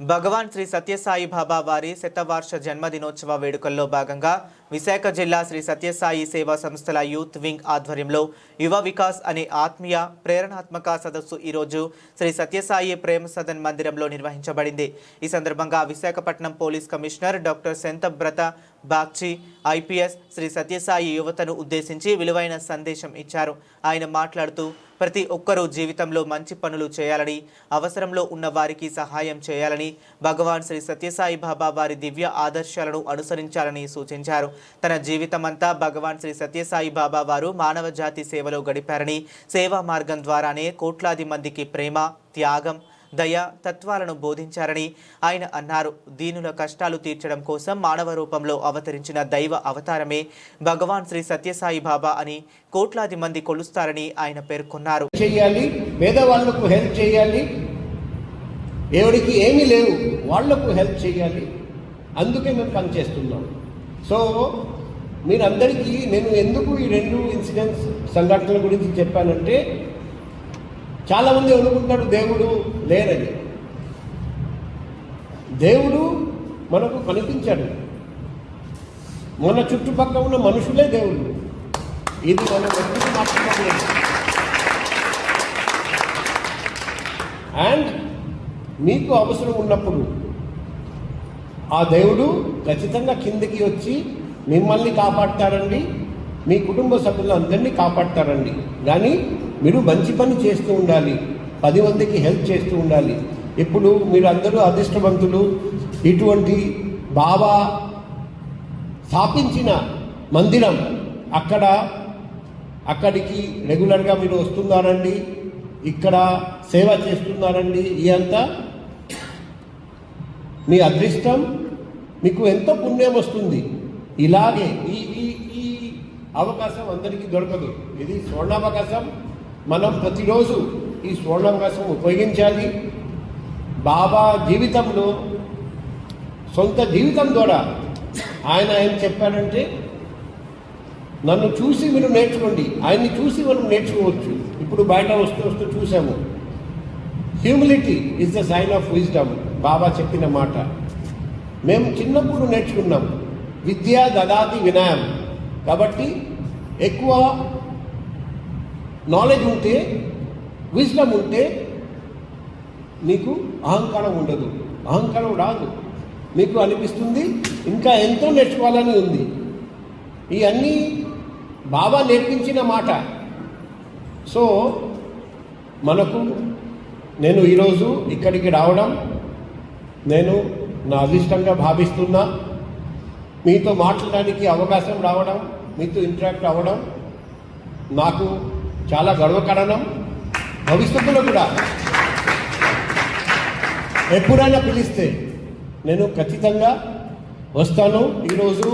భగవాన్ శ్రీ సత్యసాయి బాబా వారి శతవార్ష జన్మదినోత్సవ వేడుకల్లో భాగంగా విశాఖ జిల్లా శ్రీ సత్యసాయి సేవా సంస్థల యూత్ వింగ్ ఆధ్వర్యంలో యువ వికాస్ అనే ఆత్మీయ ప్రేరణాత్మక సదస్సు ఈరోజు శ్రీ సత్యసాయి ప్రేమ సదన్ మందిరంలో నిర్వహించబడింది. ఈ సందర్భంగా Visakhapatnam police commissioner doctor Shankhabrata Bagchi IPS Shri Sathya యువతను ఉద్దేశించి విలువైన సందేశం ఇచ్చారు. ఆయన మాట్లాడుతూ ప్రతి ఒక్కరూ జీవితంలో మంచి పనులు చేయాలని అవసరంలో ఉన్న వారికి సహాయం చేయాలని భగవాన్ శ్రీ సత్యసాయి బాబా వారి దివ్య ఆదర్శాలను అనుసరించాలని సూచించారు. తన జీవితమంతా భగవాన్ శ్రీ సత్యసాయి బాబా వారు మానవ జాతి సేవలో గడిపారని సేవా మార్గం ద్వారానే కోట్లాది మందికి ప్రేమ త్యాగం దయ తత్వాలను బోధించారని ఆయన అన్నారు. దీనుల కష్టాలు తీర్చడం కోసం మానవ రూపంలో అవతరించిన దైవ అవతారమే భగవాన్ శ్రీ సత్యసాయి బాబా అని కోట్లాది మంది కొలుస్తారని ఆయన పేర్కొన్నారు. చేయాలి పేదవాళ్ళకు హెల్ప్ చేయాలి. ఎవరికి ఏమీ లేవు వాళ్ళకు హెల్ప్ చేయాలి. అందుకే మేము పనిచేస్తున్నాం. సో మీరందరికీ నేను ఎందుకు ఈ రెండు ఇన్సిడెంట్స్ సంఘటనల గురించి చెప్పానంటే చాలామంది అనుకుంటాడు దేవుడు లేరని. దేవుడు మనకు కనిపించాడు. మన చుట్టుపక్కల ఉన్న మనుషులే దేవుడు ఇది మన ఎప్పుడు మాట్లాడలేదు అండ్ మీకు అవసరం ఉన్నప్పుడు ఆ దేవుడు ఖచ్చితంగా కిందికి వచ్చి మిమ్మల్ని కాపాడతారండి మీ కుటుంబ సభ్యులందరినీ కాపాడతారండి కానీ మీరు మంచి పని చేస్తూ ఉండాలి పది మందికి హెల్ప్ చేస్తూ ఉండాలి. ఇప్పుడు మీరు అందరూ అదృష్టవంతులు. ఇటువంటి బాబా స్థాపించిన మందిరం అక్కడ అక్కడికి రెగ్యులర్గా మీరు వస్తున్నారండి ఇక్కడ సేవ చేస్తున్నారండి ఇదంతా మీ అదృష్టం మీకు ఎంతో పుణ్యం వస్తుంది. ఇలాగే ఈ ఈ ఈ అవకాశం అందరికీ దొరకదు. ఇది స్వర్ణావకాశం. మనం ప్రతిరోజు ఈ స్వర్ణావకాశం ఉపయోగించాలి. బాబా జీవితంలో సొంత జీవితం ద్వారా ఆయన ఏం చెప్పాడంటే నన్ను చూసి మీరు నేర్చుకోండి. ఆయన్ని చూసి మనం నేర్చుకోవచ్చు. ఇప్పుడు బయట వస్తూ వస్తూ చూసాము humility is the sign of wisdom Baba చెప్పిన మాట. మేము చిన్నప్పుడు నేర్చుకున్నాం. విద్య దదాతి వినయం. కాబట్టి ఎక్కువ నాలెడ్జ్ ఉంటే విజ్డమ్ ఉంటే నీకు అహంకారం ఉండదు. అహంకారం రాదు. మీకు అనిపిస్తుంది ఇంకా ఎంతో నేర్చుకోవాలని ఉంది. ఇవన్నీ బాబా నేర్పించిన మాట. సో మనకు నేను ఈరోజు ఇక్కడికి రావడం నేను నా అదృష్టంగా భావిస్తున్నా. మీతో మాట్లాడడానికి అవకాశం రావడం మీతో ఇంటరాక్ట్ అవ్వడం నాకు చాలా గర్వకారణం. భవిష్యత్తులో కూడా ఎప్పుడైనా పిలిస్తే నేను ఖచ్చితంగా వస్తాను. ఈరోజు